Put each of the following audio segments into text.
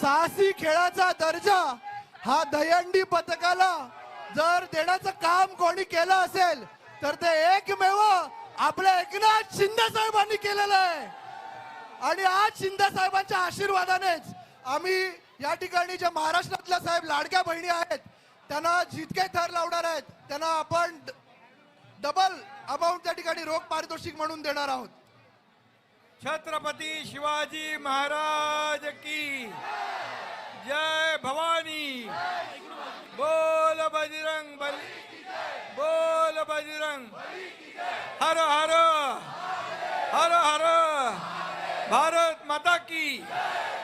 साहसी खेळाचा दर्जा हा दहंडी पथकाला जर देण्याचं काम कोणी केलं असेल तर ते एकमेव आपल्या एकनाथ शिंदे साहेबांनी केलेलं आहे. आणि आज शिंदे साहेबांच्या आशीर्वादानेच आम्ही या ठिकाणी जे महाराष्ट्रातल्या साहेब लाडक्या बहिणी आहेत त्यांना जितके थर लावणार आहेत त्यांना आपण डबल अमाऊंट त्या ठिकाणी रोख पारितोषिक म्हणून देणार आहोत. छत्रपती शिवाजी महाराज की जय भवानी बोल बजरंग बली बोल बजरंग हर हर हर हर भारत माता की।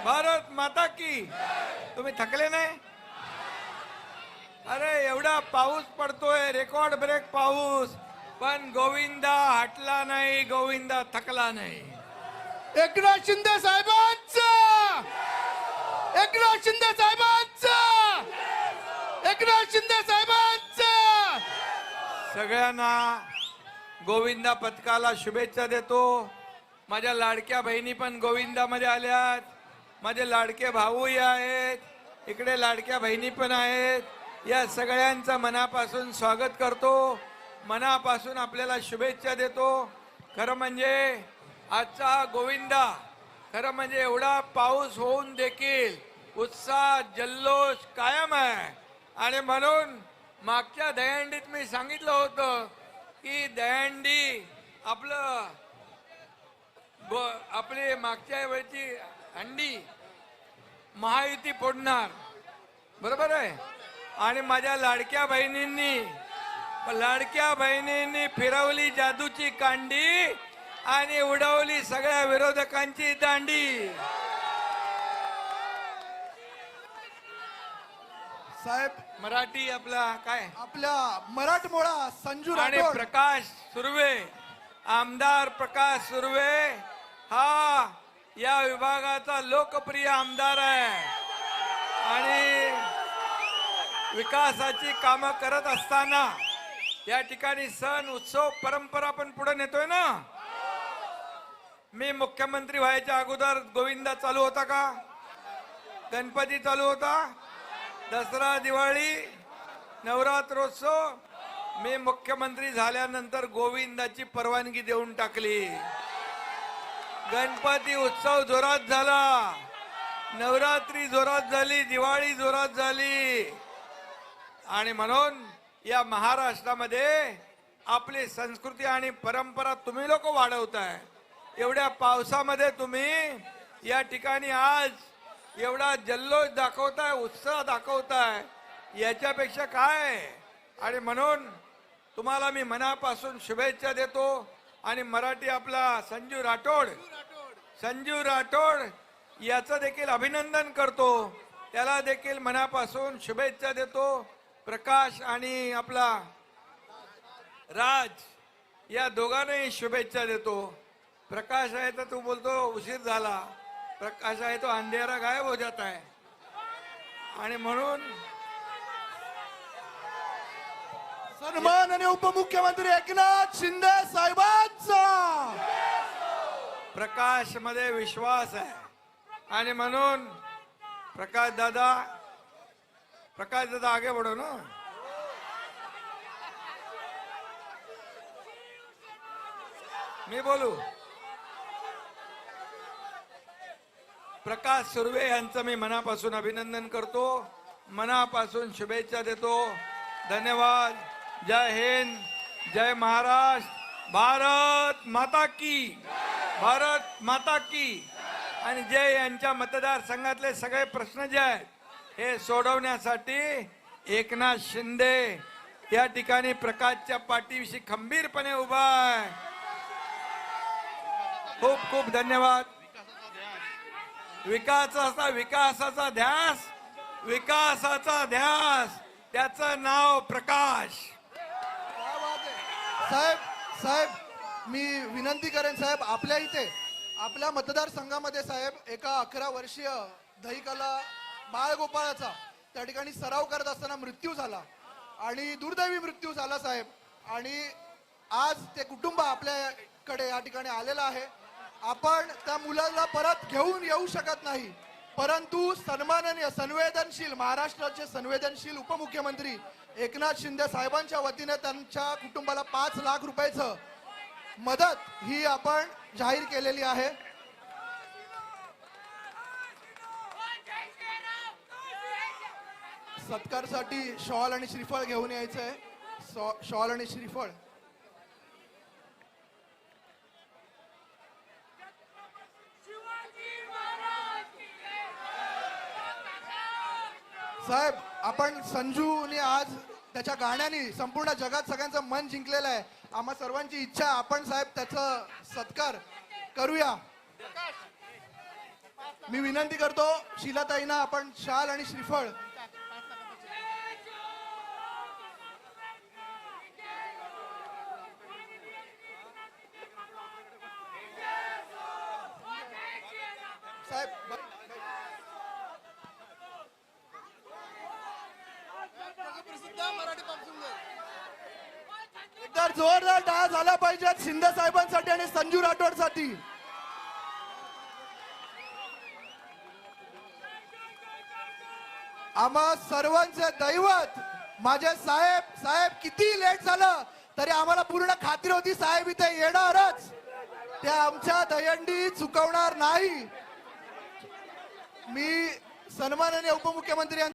भारत माता की। तुम्ही थकले नाही? अरे एवढा पाऊस पडतोय रेकॉर्ड ब्रेक पाऊस. पण गोविंदा हटला नाही गोविंदा थकला नाही. एकनाथ शिंदे साहेबांचा! एकनाथ शिंदे साहेबांचा! एकनाथ शिंदे साहेबांचा! सगळ्यांना गोविंदा पथकाला शुभेच्छा देतो. माझ्या लाडक्या बहिणी पण गोविंदामध्ये आल्यात. माझे लाडके भाऊही आहेत. इकडे लाडक्या बहिणी पण आहेत. या सगळ्यांचं मनापासून स्वागत करतो. मनापासून आपल्याला शुभेच्छा देतो. खरं म्हणजे आजचा हा गोविंदा खरं म्हणजे एवढा पाऊस होऊन देखील उत्साह जल्लोष कायम आहे. आणि म्हणून मागच्या दहंडीत मी सांगितलं होतं की दहंडी आपलं गो आपली मागच्या वेळची हंडी महायुती फोडणार. बरोबर आहे? आणि माझ्या लाडक्या बहिणींनी लाडक्या बहिणींनी फिरवली जादूची कांडी आणि उडवली सगळ्या विरोधकांची दांडी. साहेब मराठी आपला काय? आपल्या मराठमोळा संजू आणि प्रकाश सुर्वे आमदार प्रकाश सुर्वे हा या विभागाचा लोकप्रिय आमदार आहे. आणि विकासाची कामं करत असताना या ठिकाणी सण उत्सव परंपरा पण पुढे नेतोय ना? मी मुख्यमंत्री व्हायच्या अगोदर गोविंदा चालू होता का? गणपती चालू होता? दसरा दिवाळी नवरात्रोत्सव. मी मुख्यमंत्री झाल्यानंतर गोविंदाची परवानगी देऊन टाकली. गणपती उत्सव जोरात झाला. नवरात्री जोरात झाली दिवाळी जोरात झाली. आणि म्हणून या महाराष्ट्रामध्ये आपली संस्कृती आणि परंपरा तुम्ही लोक वाढवताय. एवढ्या पावसामध्ये तुम्ही या ठिकाणी आज एवढा जल्लोष दाखवताय उत्साह दाखवताय. याच्यापेक्षा काय? आणि म्हणून तुम्हाला मी मनापासून शुभेच्छा देतो. आणि मराठी आपला संजू राठोड संजीव राठोड याचं देखील अभिनंदन करतो. त्याला देखील मनापासून शुभेच्छा देतो. प्रकाश आणि आपला राज या दोघांनाही शुभेच्छा देतो. प्रकाश आहे तर तू बोलतो उशीर झाला. प्रकाश आहे तो अंधेरा गायब हो जात आहे. आणि म्हणून सन्माननीय उपमुख्यमंत्री एकनाथ शिंदे साहेबांचा! प्रकाशमध्ये विश्वास आहे. आणि म्हणून प्रकाश दादा प्रकाश दादा आगे बढ़ो ना. मी बोलू? प्रकाश सुर्वे यांचं मी मनापासून अभिनंदन करतो. मनापासून शुभेच्छा देतो. धन्यवाद. जय हिंद. जय महाराष्ट्र. भारत माता की. भारत माता की. आणि जे यांच्या मतदारसंघातले सगळे प्रश्न जे आहेत हे सोडवण्यासाठी एकनाथ शिंदे या ठिकाणी प्रकाशच्या पाठीविषयी खंबीरपणे उभा आहे. खूप खूप धन्यवाद. विकासाचा विकासाचा ध्यास विकासाचा ध्यास. त्याचं नाव प्रकाश. साहेब साहेब मी विनंती करेन साहेब आपल्या इथे आपल्या मतदारसंघामध्ये साहेब एका अकरा वर्षीय दहिकाला बाळगोपाळाचा त्या ठिकाणी सराव करत असताना मृत्यू झाला आणि दुर्दैवी मृत्यू झाला साहेब. आणि आज ते कुटुंब आपल्याकडे या ठिकाणी आलेलं आहे. आपण त्या मुलाला परत घेऊन येऊ शकत नाही परंतु सन्माननीय संवेदनशील महाराष्ट्राचे संवेदनशील उपमुख्यमंत्री एकनाथ शिंदे साहेबांच्या वतीने त्यांच्या कुटुंबाला पाच लाख रुपयाचं मदत ही आपण जाहीर केलेली आहे. सत्कारसाठी शॉल आणि श्रीफळ घेऊन यायचं आहे शॉल आणि श्रीफळ. साहेब आपण संजूने आज त्याच्या गाण्याने संपूर्ण जगात सगळ्यांचं मन जिंकलेलं आहे. आम्हा सर्वांची इच्छा आपण साहेब त्याचा सत्कार करूया. मी विनंती करतो शिलाताईंना आपण शाल आणि श्रीफळ. साहेब ब- एकदा जोरदार टाळ्या झाला पाहिजेत शिंदे साहेबांसाठी आणि संजू राठोडसाठी. आम्हा सर्वांचे दैवत माझे साहेब साहेब किती लेट झालं तरी आम्हाला पूर्ण खात्री होती साहेब इथे येणारच. ते आमच्या दयंडी चुकवणार नाही. मी सन्माननीय उपमुख्यमंत्री